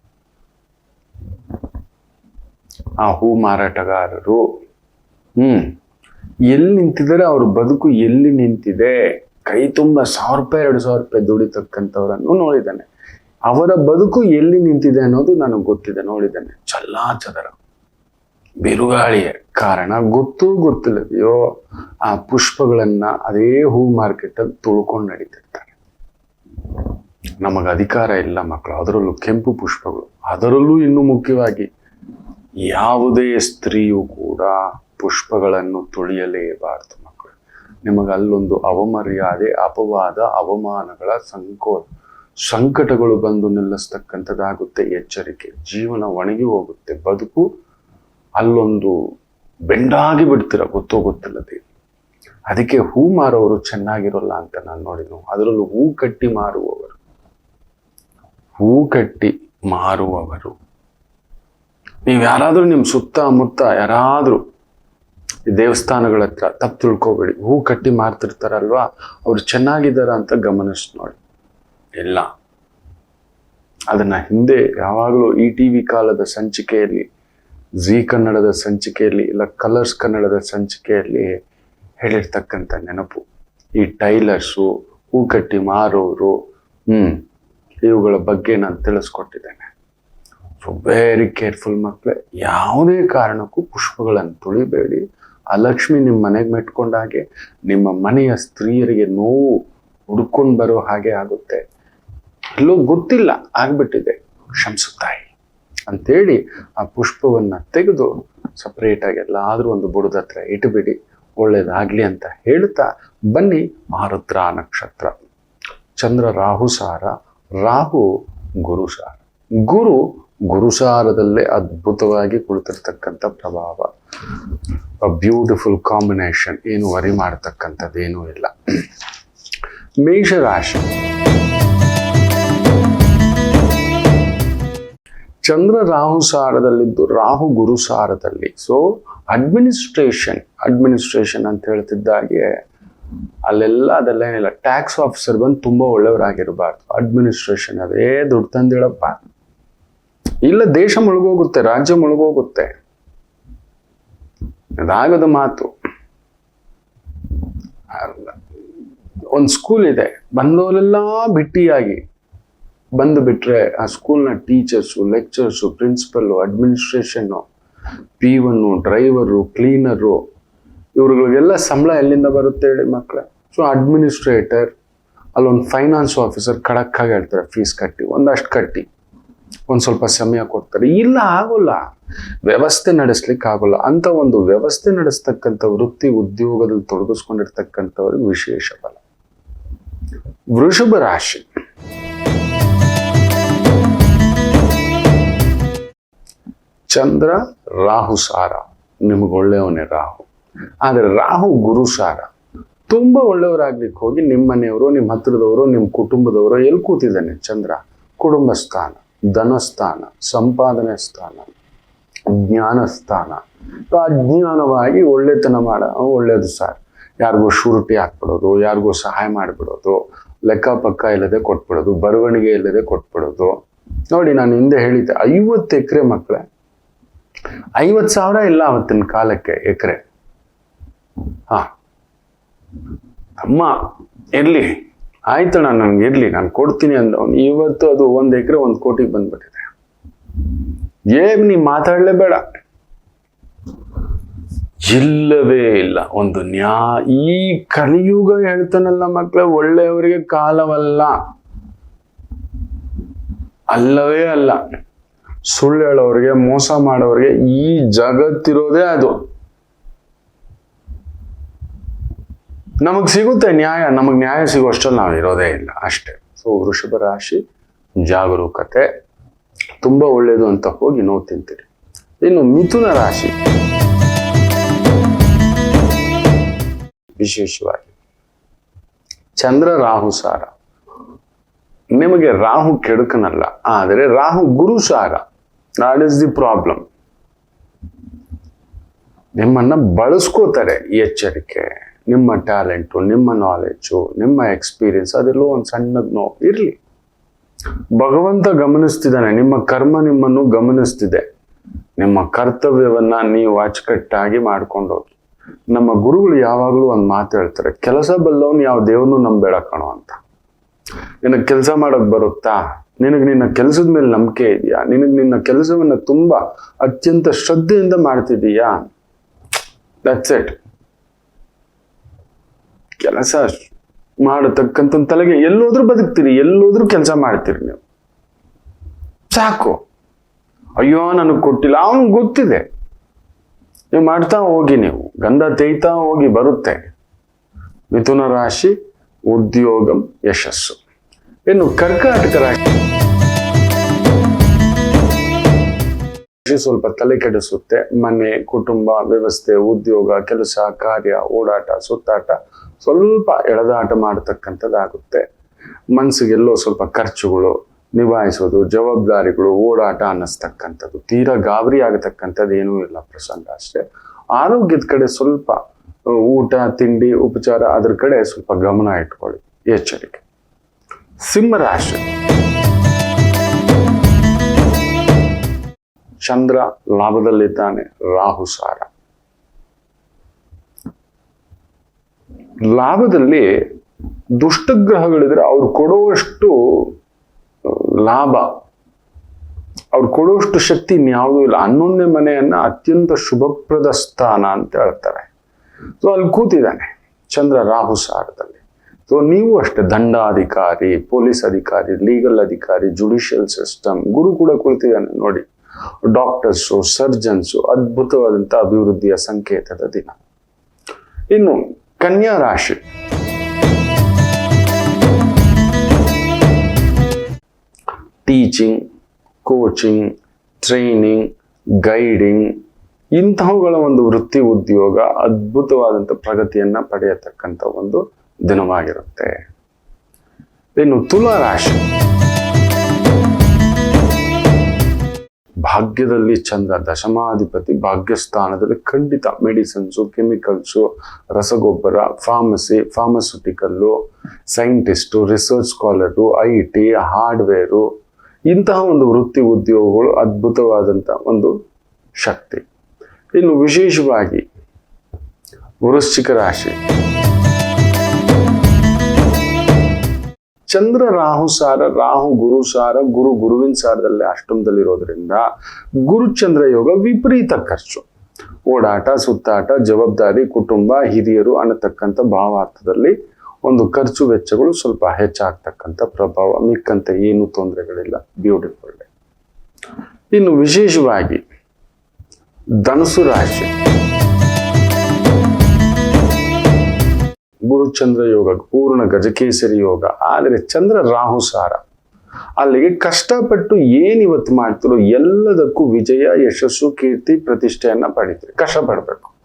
ಆ ಹೂ ಮಾರಾಟಗಾರರು ಹ್ಮ್. ಎಲ್ಲಿ ನಿಂತಿದ್ದಾರೆ? ಅವ್ರ ಬದುಕು ಎಲ್ಲಿ ನಿಂತಿದೆ? ಕೈ ತುಂಬ ಸಾವಿರ ರೂಪಾಯಿ, ಎರಡು ಸಾವಿರ ರೂಪಾಯಿ ದುಡಿತಕ್ಕಂಥವ್ರನ್ನು ನೋಡಿದ್ದಾನೆ. ಅವರ ಬದುಕು ಎಲ್ಲಿ ನಿಂತಿದೆ ಅನ್ನೋದು ನನಗೆ ಗೊತ್ತಿದೆ, ನೋಡಿದ್ದೇನೆ. ಚಲ್ಲಾಚದರ ಬಿರುಗಾಳಿಯ ಕಾರಣ ಗೊತ್ತೂ ಗೊತ್ತಿಲ್ಲದೆಯೋ, ಆ ಪುಷ್ಪಗಳನ್ನ ಅದೇ ಹೂ ಮಾರ್ಕೆಟ್ ಅಲ್ಲಿ ತುಳ್ಕೊಂಡು ನಡೀತಿರ್ತಾರೆ. ನಮಗೆ ಅಧಿಕಾರ ಇಲ್ಲ ಮಕ್ಕಳು, ಅದರಲ್ಲೂ ಕೆಂಪು ಪುಷ್ಪಗಳು. ಅದರಲ್ಲೂ ಇನ್ನು ಮುಖ್ಯವಾಗಿ ಯಾವುದೇ ಸ್ತ್ರೀಯು ಕೂಡ ಪುಷ್ಪಗಳನ್ನು ತುಳಿಯಲೇಬಾರದು ಮಕ್ಕಳು. ನಿಮಗೆ ಅಲ್ಲೊಂದು ಅವಮರ್ಯಾದೆ, ಅಪವಾದ, ಅವಮಾನಗಳ ಸಂಕೋ ಸಂಕಟಗಳು ಬಂದು ನಿಲ್ಲಿಸ್ತಕ್ಕಂಥದ್ದಾಗುತ್ತೆ ಎಚ್ಚರಿಕೆ. ಜೀವನ ಒಣಗಿ ಹೋಗುತ್ತೆ, ಬದುಕು ಅಲ್ಲೊಂದು ಬೆಂಡಾಗಿ ಬಿಡ್ತೀರ ಗೊತ್ತೋ ಗೊತ್ತಿಲ್ಲದೆ ಅದಕ್ಕೆ ಹೂ ಮಾರುವವರು ಚೆನ್ನಾಗಿರೋಲ್ಲ ಅಂತ ನಾನು ನೋಡಿದ್ನು ಅದರಲ್ಲೂ ಹೂ ಕಟ್ಟಿ ಮಾರುವವರು. ಹೂ ಕಟ್ಟಿ ಮಾರುವವರು. ನೀವು ಯಾರಾದರೂ ನಿಮ್ಮ ಸುತ್ತಮುತ್ತ ಯಾರಾದರೂ ದೇವಸ್ಥಾನಗಳ ಹತ್ರ ತಪ್ಪು ತಿಳ್ಕೊಬೇಡಿ. ಹೂ ಕಟ್ಟಿ ಮಾರ್ತಿರ್ತಾರಲ್ವಾ? ಅವ್ರು ಚೆನ್ನಾಗಿದ್ದಾರ ಅಂತ ಗಮನಿಸ್ ನೋಡಿ. ಇಲ್ಲ. ಅದನ್ನ ಹಿಂದೆ ಯಾವಾಗಲೂ ಈ ಟಿ ವಿ ಕಾಲದ ಸಂಚಿಕೆಯಲ್ಲಿ, ಜಿ ಕನ್ನಡದ ಸಂಚಿಕೆಯಲ್ಲಿ, ಇಲ್ಲ ಕಲರ್ಸ್ ಕನ್ನಡದ ಸಂಚಿಕೆಯಲ್ಲಿ ಹೇಳಿರ್ತಕ್ಕಂಥ ನೆನಪು. ಈ ಟೈಲರ್ಸು, ಹೂ ಕಟ್ಟಿ ಮಾರೋರು, ಹ್ಮ್, ಇವುಗಳ ಬಗ್ಗೆ ನಾನು ತಿಳಿಸ್ಕೊಟ್ಟಿದ್ದೇನೆ. ವೆರಿ ಕೇರ್ಫುಲ್ ಮಕ್ಕಳೇ ಯಾವುದೇ ಕಾರಣಕ್ಕೂ ಪುಷ್ಪಗಳನ್ನು ತುಳಿಬೇಡಿ. ಆ ಲಕ್ಷ್ಮಿ ನಿಮ್ಮ ಮನೆಗೆ ಮೆಟ್ಕೊಂಡ ಹಾಗೆ ನಿಮ್ಮ ಮನೆಯ ಸ್ತ್ರೀಯರಿಗೆ ನೋವು ಹುಡ್ಕೊಂಡು ಬರೋ ಹಾಗೆ ಆಗುತ್ತೆ. ಎಲ್ಲೋ ಗೊತ್ತಿಲ್ಲ, ಆಗ್ಬಿಟ್ಟಿದೆ. ಕ್ಷಮಿಸುತ್ತಾಯಿ ಅಂಥೇಳಿ ಆ ಪುಷ್ಪವನ್ನು ತೆಗೆದು ಸಪ್ರೇಟಾಗಿ ಎಲ್ಲಾದರೂ ಒಂದು ಬುಡದ ಹತ್ರ ಇಟ್ಟುಬಿಡಿ ಒಳ್ಳೇದಾಗಲಿ ಅಂತ ಹೇಳ್ತಾ ಬನ್ನಿ ಮಾರುದ್ರ ನಕ್ಷತ್ರ. ಚಂದ್ರ ರಾಹುಸಾರ ರಾಹು ಗುರುಸಾರ ಗುರು ಗುರುಸಾರದಲ್ಲೇ ಅದ್ಭುತವಾಗಿ ಕುಳಿತಿರ್ತಕ್ಕಂಥ ಪ್ರಭಾವ. ಅ ಬ್ಯೂಟಿಫುಲ್ ಕಾಂಬಿನೇಷನ್ ಏನು ವರಿ ಮಾಡತಕ್ಕಂಥದ್ದೇನೂ ಇಲ್ಲ. ಮೇಷರಾಶಿ. ಚಂದ್ರ ರಾಹು ಸಾರದಲ್ಲಿದ್ದು ರಾಹು ಗುರು ಸಾರದಲ್ಲಿ. ಸೊ ಅಡ್ಮಿನಿಸ್ಟ್ರೇಷನ್ ಅಡ್ಮಿನಿಸ್ಟ್ರೇಷನ್ ಅಂತ ಹೇಳ್ತಿದ್ದಾಗೆ ಅಲ್ಲೆಲ್ಲ ಅದಲ್ಲೇನಿಲ್ಲ ಟ್ಯಾಕ್ಸ್ ಆಫೀಸರ್ ಬಂದು ತುಂಬಾ ಒಳ್ಳೆಯವರಾಗಿರಬಾರ್ದು. ಅಡ್ಮಿನಿಸ್ಟ್ರೇಷನ್ ಅದೇ ದುಡ್ಡು ತಂದಿಡಪ್ಪ. ಇಲ್ಲ ದೇಶ ಮುಳುಗೋಗುತ್ತೆ, ರಾಜ್ಯ ಮುಳುಗೋಗುತ್ತೆ. ಅದಾಗದ ಮಾತು. ಒಂದು ಸ್ಕೂಲ್ ಇದೆ, ಬಂದವರೆಲ್ಲ ಬಿಟ್ಟಿಯಾಗಿ. ಬಂದು ಬಿಟ್ರೆ ಆ ಸ್ಕೂಲ್ನ teachers lecturers principal administration peon driver cleaner ಇವ್ರುಗಳಿಗೆಲ್ಲ ಸಂಬಳ ಎಲ್ಲಿಂದ ಬರುತ್ತೆ ಹೇಳಿ ಮಕ್ಕಳೆ ಸೊ ಅಡ್ಮಿನಿಸ್ಟ್ರೇಟರ್ ಅಲ್ಲೊಂದು ಫೈನಾನ್ಸ್ ಆಫೀಸರ್ ಖಡಕ್ಕಾಗಿ ಹೇಳ್ತಾರೆ ಫೀಸ್ ಕಟ್ಟಿ, ಒಂದಷ್ಟು ಕಟ್ಟಿ. ಒಂದು ಸ್ವಲ್ಪ ಸಮಯ ಕೊಡ್ತಾರೆ. ಇಲ್ಲ, ಆಗೋಲ್ಲ. ವ್ಯವಸ್ಥೆ ನಡೆಸ್ಲಿಕ್ಕೆ ಆಗೋಲ್ಲ ಅಂತ ಒಂದು ವ್ಯವಸ್ಥೆ ನಡೆಸ್ತಕ್ಕಂಥ ವೃತ್ತಿ ಉದ್ಯೋಗದಲ್ಲಿ ತೊಡಗಿಸ್ಕೊಂಡಿರ್ತಕ್ಕಂಥವ್ರಿಗೆ ವಿಶೇಷ ಫಲ ವೃಷಭ ರಾಶಿ. ಚಂದ್ರ, ರಾಹು, ಸಾರ. ನಿಮ್ಗೆ ಒಳ್ಳೆಯವನೇ ರಾಹು. ಆದರೆ ರಾಹು, ಗುರು, ಸಾರ. ತುಂಬಾ ಒಳ್ಳೆಯವರಾಗ್ಲಿಕ್ಕೆ ಹೋಗಿ ನಿಮ್ಮ ಮನೆಯವರು ನಿಮ್ಮ ಹತ್ತಿರದವರು ನಿಮ್ಮ ಕುಟುಂಬದವರು ಎಲ್ಲಿ ಕೂತಿದ್ದಾನೆ? ಚಂದ್ರ ಕುಟುಂಬ ಸ್ಥಾನ ಧನಸ್ಥಾನ, ಸಂಪಾದನೆ ಸ್ಥಾನ, ಜ್ಞಾನ ಸ್ಥಾನ. ಸೊ ಅಜ್ಞಾನವಾಗಿ ಒಳ್ಳೆತನ ಮಾಡ, ಒಳ್ಳೇದು ಸರ್. ಯಾರಿಗೋ ಶೂರಿಟಿ ಹಾಕ್ಬಿಡೋದು, ಯಾರಿಗೋ ಸಹಾಯ ಮಾಡಿಬಿಡೋದು ಲೆಕ್ಕ ಪಕ್ಕ ಇಲ್ಲದೆ ಕೊಟ್ಬಿಡೋದು, ಬರವಣಿಗೆ ಇಲ್ಲದೆ ಕೊಟ್ಬಿಡೋದು. ನೋಡಿ, ನಾನು ಹಿಂದೆ ಹೇಳಿದ್ದೆ, ಐವತ್ತು ಎಕರೆ ಮಕ್ಕಳೇ, ಐವತ್ತು ಸಾವಿರ ಇಲ್ಲ ಅವತ್ತಿನ ಕಾಲಕ್ಕೆ ಎಕರೆ. ಹಾ. ಅಮ್ಮ ಇರ್ಲಿ ನಾನು ನನ್ಗೆ ಇರಲಿ, ನಾನು ಕೊಡ್ತೀನಿ ಅಂದವನು. ಇವತ್ತು ಅದು ಒಂದು ಎಕರೆ ಒಂದು ಕೋಟಿಗೆ ಬಂದ್ಬಿಟ್ಟಿದೆ. ಏನ್ ನೀ ಮಾತಾಡಲೇಬೇಡ. ಇಲ್ಲವೇ ಇಲ್ಲ, ಒಂದು ನ್ಯಾ, ಈ ಕಲಿಯುಗ ಹೇಳ್ತಾನಲ್ಲ ಮಕ್ಕಳ ಒಳ್ಳೆಯವರಿಗೆ ಕಾಲವಲ್ಲ. ಅಲ್ಲವೇ ಅಲ್ಲ. ಸುಳ್ಳು ಹೇಳೋರಿಗೆ, ಮೋಸ ಮಾಡೋರಿಗೆ ಈ ಜಗತ್ತಿರೋದೇ ಅದು. ನಮಗ್ ಸಿಗುತ್ತೆ ನ್ಯಾಯ, ನಮಗೆ ನ್ಯಾಯ ಸಿಗೋ ಅಷ್ಟರಲ್ಲಿ ನಾವು ಇರೋದೇ ಇಲ್ಲ, ಅಷ್ಟೇ. ಸೊ ವೃಷಭ ರಾಶಿ, ಜಾಗರೂಕತೆ, ತುಂಬಾ ಒಳ್ಳೆಯದು ಅಂತ ಹೋಗಿ ನೋವು ತಿಂತೀರಿ. ಇನ್ನು ಮಿಥುನ ರಾಶಿ. ವಿಶೇಷವಾಗಿ ಚಂದ್ರ ರಾಹು ಸಾರ. ನಿಮಗೆ ರಾಹು ಕೆಡುಕನಲ್ಲ, ಆದರೆ ರಾಹು ಗುರು ಸಾರ. ದಾಟ್ ಇಸ್ ದಿ ಪ್ರಾಬ್ಲಮ್ ನಿಮ್ಮನ್ನ ಬಳಸ್ಕೋತಾರೆ ಎಚ್ಚರಿಕೆ. ನಿಮ್ಮ ಟ್ಯಾಲೆಂಟು, ನಿಮ್ಮ ನಾಲೆಡ್ಜು ನಿಮ್ಮ ಎಕ್ಸ್ಪೀರಿಯನ್ಸ್ ಅದೆಲ್ಲೋ ಒಂದು ಸಣ್ಣದ ನೋವು. ಇರಲಿ. ಭಗವಂತ ಗಮನಿಸ್ತಿದ್ದಾನೆ, ನಿಮ್ಮ ಕರ್ಮ ನಿಮ್ಮನ್ನು ಗಮನಿಸ್ತಿದೆ. ನಿಮ್ಮ ಕರ್ತವ್ಯವನ್ನ ನೀವು ಅಚ್ಚುಕಟ್ಟಾಗಿ ಮಾಡ್ಕೊಂಡು ನಮ್ಮ ಗುರುಗಳು ಯಾವಾಗಲೂ ಒಂದು ಮಾತು ಹೇಳ್ತಾರೆ, ಕೆಲಸ ಬಲ್ಲವನು ಯಾವ ದೇವನು ನಂಬೇಡ ಕಣೋ ಅಂತ. ನಿನಗೆ ಕೆಲಸ ಮಾಡಕ್ ಬರುತ್ತಾ? ನಿನಗೆ ನಿನ್ನ ಕೆಲಸದ ಮೇಲೆ ನಂಬಿಕೆ ಇದೆಯಾ? ನಿನಗೆ ನಿನ್ನ ಕೆಲಸವನ್ನ ತುಂಬಾ ಅತ್ಯಂತ ಶ್ರದ್ಧೆಯಿಂದ ಮಾಡ್ತಿದೀಯಾ ದಟ್ಸ್ ಇಟ್ ಕೆಲಸ ಮಾಡತಕ್ಕಂಥ ತಲೆಗೆ ಎಲ್ಲೋದ್ರೂ ಬದುಕ್ತೀರಿ, ಎಲ್ಲೋದ್ರೂ ಕೆಲಸ ಮಾಡ್ತೀರಿ ನೀವು. ಸಾಕು. ಅಯ್ಯೋ, ನನಗೆ ಕೊಟ್ಟಿಲ್ಲ. ಅವನಿಗೆ ಗೊತ್ತಿದೆ. ನೀವು ಮಾಡ್ತಾ ಹೋಗಿ ನೀವು. ಗಂಧ ತೇಯ್ತಾ ಹೋಗಿ ಬರುತ್ತೆ. ಮಿಥುನ ರಾಶಿ ಉದ್ಯೋಗಂ ಯಶಸ್ಸು. ಇನ್ನು ಕರ್ಕಾಟಕ ರಾಶಿ. ರಾಶಿ ಸ್ವಲ್ಪ ತಲೆ ಕೆಡಿಸುತ್ತೆ. ಮನೆ, ಕುಟುಂಬ, ವ್ಯವಸ್ಥೆ, ಉದ್ಯೋಗ, ಕೆಲಸ, ಕಾರ್ಯ, ಓಡಾಟ, ಸುತ್ತಾಟ ಸ್ವಲ್ಪ ಎಳೆದಾಟ ಮಾಡತಕ್ಕಂಥದ್ದಾಗುತ್ತೆ. ಮನಸ್ಸಿಗೆಲ್ಲೋ ಸ್ವಲ್ಪ ಖರ್ಚುಗಳು ನಿಭಾಯಿಸೋದು, ಜವಾಬ್ದಾರಿಗಳು, ಓಡಾಟ ಅನ್ನಿಸ್ತಕ್ಕಂಥದ್ದು, ತೀರಾ ಗಾಬರಿ ಆಗತಕ್ಕಂಥದ್ದು ಏನೂ ಇಲ್ಲ ಪ್ರಸಂಗ ಅಷ್ಟೇ. ಆರೋಗ್ಯದ ಕಡೆ ಸ್ವಲ್ಪ ಊಟ, ತಿಂಡಿ, ಉಪಚಾರ ಅದ್ರ ಕಡೆ ಸ್ವಲ್ಪ ಗಮನ ಇಟ್ಕೊಳ್ಳಿ, ಎಚ್ಚರಿಕೆ. ಸಿಂಹರಾಶಿ ಚಂದ್ರ ಲಾಭದಲ್ಲಿದ್ದಾನೆ, ರಾಹು ಸಾರ. ಲಾಭದಲ್ಲಿ ದುಷ್ಟಗ್ರಹಗಳಿದ್ರೆ ಅವ್ರು ಕೊಡುವಷ್ಟು ಲಾಭ. ಅವ್ರು ಕೊಡುವಷ್ಟು ಶಕ್ತಿ ಇನ್ಯಾವುದೂ ಇಲ್ಲ. ಹನ್ನೊಂದನೇ ಮನೆಯನ್ನ ಅತ್ಯಂತ ಶುಭಪ್ರದ ಸ್ಥಾನ ಅಂತ ಹೇಳ್ತಾರೆ. ಸೊ ಅಲ್ಲಿ ಕೂತಿದ್ದಾನೆ ಚಂದ್ರ ರಾಹು ಸಾರದಲ್ಲಿ ಸೊ ನೀವು ಅಷ್ಟೇ ದಂಡಾಧಿಕಾರಿ, ಪೊಲೀಸ್ ಅಧಿಕಾರಿ, ಲೀಗಲ್ ಅಧಿಕಾರಿ, ಜುಡಿಷಿಯಲ್ ಸಿಸ್ಟಮ್, ಗುರು ಕೂಡ ಕುಳಿತಿದ್ದಾನೆ ನೋಡಿ. ಡಾಕ್ಟರ್ಸು, ಸರ್ಜನ್ಸು, ಅದ್ಭುತವಾದಂಥ ಅಭಿವೃದ್ಧಿಯ ಸಂಕೇತದ ದಿನ. ಇನ್ನು ಕನ್ಯಾ ರಾಶಿ. ಟೀಚಿಂಗ್ ಕೋಚಿಂಗ್ ಟ್ರೈನಿಂಗ್ ಗೈಡಿಂಗ್ ಇಂತಹವುಗಳ ಒಂದು ವೃತ್ತಿ ಉದ್ಯೋಗ ಅದ್ಭುತವಾದಂಥ ಪ್ರಗತಿಯನ್ನು ಪಡೆಯತಕ್ಕಂಥ ಒಂದು ದಿನವಾಗಿರುತ್ತೆ. ಇನ್ನು ತುಲಾ ರಾಶಿ. ಭಾಗ್ಯದಲ್ಲಿ ಚಂದ್ರ ದಶಮಾಧಿಪತಿ ಭಾಗ್ಯಸ್ಥಾನದಲ್ಲಿ ಖಂಡಿತ ಮೆಡಿಸಿನ್ಸು, ಕೆಮಿಕಲ್ಸು, ರಸಗೊಬ್ಬರ, pharmacy, pharmaceutical, scientist, research scholar I T hardware, ಇಂತಹ ಒಂದು ವೃತ್ತಿ ಉದ್ಯೋಗಗಳು ಅದ್ಭುತವಾದಂಥ ಒಂದು ಶಕ್ತಿ. ಇನ್ನು ವಿಶೇಷವಾಗಿ ವೃಶ್ಚಿಕ ರಾಶಿ. ಚಂದ್ರ ರಾಹು ಸಾರ, ರಾಹು ಗುರು ಸಾರ, ಗುರು ಗುರುವಿನ ಸಾರದಲ್ಲಿ ಅಷ್ಟಮದಲ್ಲಿರೋದ್ರಿಂದ ಗುರುಚಂದ್ರ ಯೋಗ ವಿಪರೀತ ಖರ್ಚು. ಓಡಾಟ, ಸುತ್ತಾಟ, ಜವಾಬ್ದಾರಿ, ಕುಟುಂಬ, ಹಿರಿಯರು ಅನ್ನತಕ್ಕಂಥ ಭಾವಾರ್ಥದಲ್ಲಿ ಒಂದು ಖರ್ಚು ವೆಚ್ಚಗಳು ಸ್ವಲ್ಪ ಹೆಚ್ಚಾಗ್ತಕ್ಕಂಥ ಪ್ರಭಾವ ಮಿಕ್ಕಂತ ಏನು ತೊಂದರೆಗಳಿಲ್ಲ. ಬ್ಯೂಟಿಫುಲ್ ಡೇ ಇನ್ನು ವಿಶೇಷವಾಗಿ ಧನಸು ರಾಶಿ. ಗುರುಚಂದ್ರ ಯೋಗ, ಪೂರ್ಣ ಗಜಕೇಸರಿ ಯೋಗ, ಆದರೆ ಚಂದ್ರ ರಾಹು ಸಾರ. ಅಲ್ಲಿಗೆ ಕಷ್ಟಪಟ್ಟು ಏನು ಇವತ್ತು ಮಾಡ್ತಿರೋ ಎಲ್ಲದಕ್ಕೂ ವಿಜಯ, ಯಶಸ್ಸು, ಕೀರ್ತಿ, ಪ್ರತಿಷ್ಠೆಯನ್ನ ಪಡಿತೀರಿ. ಕಷ್ಟಪಡ್ಬೇಕು.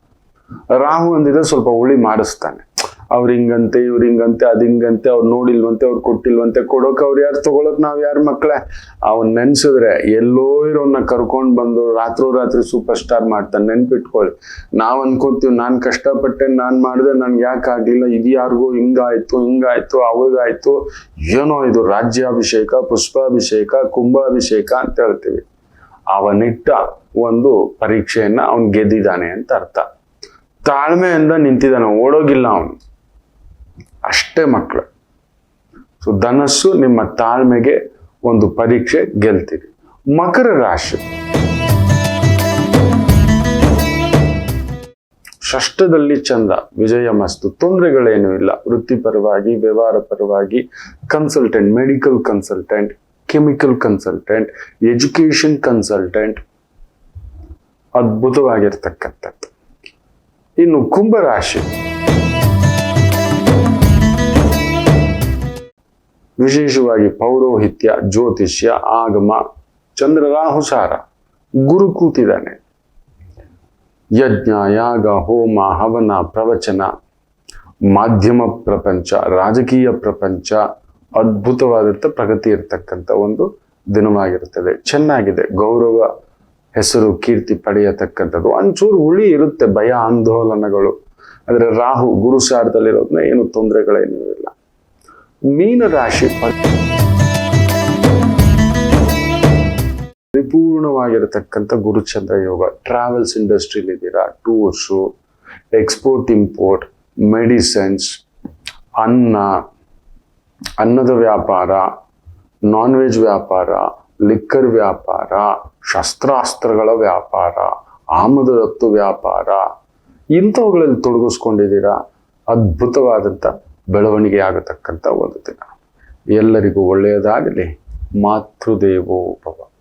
ರಾಹು ಅಂದಿದ್ರೆ ಸ್ವಲ್ಪ ಉಳಿ ಮಾಡಿಸ್ತಾನೆ. ಅವ್ರ ಹಿಂಗಂತೆ ಇವ್ರ ಹಿಂಗಂತೆ ಅದ್ ಹಿಂಗಂತೆ ಅವ್ರು ನೋಡಿಲ್ವಂತೆ, ಅವ್ರು ಕೊಟ್ಟಿಲ್ವಂತೆ, ಕೊಡೋಕ್ ಅವ್ರು ಯಾರು ತಗೊಳಕ್ ನಾವ್ ಯಾರ ಮಕ್ಳೆ? ಅವನ್ ನೆನ್ಸಿದ್ರೆ ಎಲ್ಲೋ ಇರೋನ್ನ ಕರ್ಕೊಂಡ್ ಬಂದು ರಾತ್ರೋ ರಾತ್ರಿ ಸೂಪರ್ ಸ್ಟಾರ್ ಮಾಡ್ತಾನೆ. ನೆನ್ಪಿಟ್ಕೊಳ್ಳಿ ನಾವ್ ಅನ್ಕೋತೀವಿ, ನಾನ್ ಕಷ್ಟಪಟ್ಟೆ, ನಾನ್ ಮಾಡಿದೆ ನನ್ಗೆ ಯಾಕೆ ಆಗ್ಲಿಲ್ಲ, ಇದು ಯಾರಿಗೂ ಹಿಂಗಾಯ್ತು ಹಿಂಗಾಯ್ತು ಅವಾಗಾಯ್ತು ಏನೋ ಇದು ರಾಜ್ಯಾಭಿಷೇಕ, ಪುಷ್ಪಾಭಿಷೇಕ, ಕುಂಭಾಭಿಷೇಕ ಅಂತ ಹೇಳ್ತೀವಿ. ಅವನಿಟ್ಟ ಒಂದು ಪರೀಕ್ಷೆಯನ್ನ ಅವನ್ ಗೆದ್ದಿದ್ದಾನೆ ಅಂತ ಅರ್ಥ. ತಾಳ್ಮೆಯಿಂದ ನಿಂತಿದ್ದಾನೆ. ಓಡೋಗಿಲ್ಲ ಅವನು. ಅಷ್ಟೇ ಮಕ್ಕಳು. ಸೊ ಧನಸ್ಸು ನಿಮ್ಮ ತಾಳ್ಮೆಗೆ ಒಂದು ಪರೀಕ್ಷೆ ಗೆಲ್ತೀರಿ ಮಕರ ರಾಶಿ. ಷಷ್ಠದಲ್ಲಿ ಚಂದ. ವಿಜಯ ಮಸ್ತು. ತೊಂದರೆಗಳೇನು ಇಲ್ಲ. ವೃತ್ತಿಪರವಾಗಿ ವ್ಯವಹಾರ ಪರವಾಗಿ consultant medical consultant chemical consultant education consultant ಅದ್ಭುತವಾಗಿರ್ತಕ್ಕಂಥದ್ದು. ಇನ್ನು ಕುಂಭರಾಶಿ ವಿಶೇಷವಾಗಿ ಪೌರೋಹಿತ್ಯ, ಜ್ಯೋತಿಷ್ಯ, ಆಗಮ, ಚಂದ್ರ ರಾಹುಸಾರ, ಗುರು ಕೂತಿದ್ದಾನೆ. ಯಜ್ಞ, ಯಾಗ, ಹೋಮ, ಹವನ, ಪ್ರವಚನ, ಮಾಧ್ಯಮ ಪ್ರಪಂಚ, ರಾಜಕೀಯ ಪ್ರಪಂಚ, ಅದ್ಭುತವಾದಂಥ ಪ್ರಗತಿ ಇರತಕ್ಕಂಥ ಒಂದು ದಿನವಾಗಿರುತ್ತದೆ. ಚೆನ್ನಾಗಿದೆ. ಗೌರವ, ಹೆಸರು, ಕೀರ್ತಿ ಪಡೆಯತಕ್ಕಂಥದ್ದು. ಒಂಚೂರು ಉಳಿ ಇರುತ್ತೆ ಭಯ, ಆಂದೋಲನಗಳು. ಆದರೆ ರಾಹು, ಗುರು ಸಾರದಲ್ಲಿರೋದನ್ನ ಏನು ತೊಂದರೆಗಳೇನೂ ಇಲ್ಲ. ಮೀನ ರಾಶಿ ಪರಿಪೂರ್ಣವಾಗಿರತಕ್ಕಂಥ ಗುರುಚಂದ್ರ ಯೋಗ ಟ್ರಾವೆಲ್ಸ್ ಇಂಡಸ್ಟ್ರಿಲಿ ಇದ್ದೀರಾ ಟೂರ್ಸು ಎಕ್ಸ್ಪೋರ್ಟ್ ಇಂಪೋರ್ಟ್ ಮೆಡಿಸನ್ಸ್ ಅನ್ನ, ಅನ್ನದ ವ್ಯಾಪಾರ ನಾನ್ ವೆಜ್ ವ್ಯಾಪಾರ ಲಿಕ್ಕರ್ ವ್ಯಾಪಾರ, ಶಸ್ತ್ರಾಸ್ತ್ರಗಳ ವ್ಯಾಪಾರ, ಆಮದು ರಫ್ತು ವ್ಯಾಪಾರ, ಇಂಥವುಗಳಲ್ಲಿ ತೊಡಗಿಸ್ಕೊಂಡಿದ್ದೀರಾ? ಅದ್ಭುತವಾದಂಥ ಬೆಳವಣಿಗೆ ಆಗತಕ್ಕಂಥ ಒಂದು ದಿನ. ಎಲ್ಲರಿಗೂ ಒಳ್ಳೆಯದಾಗಲಿ. ಮಾತೃದೇವೋ ಭವ.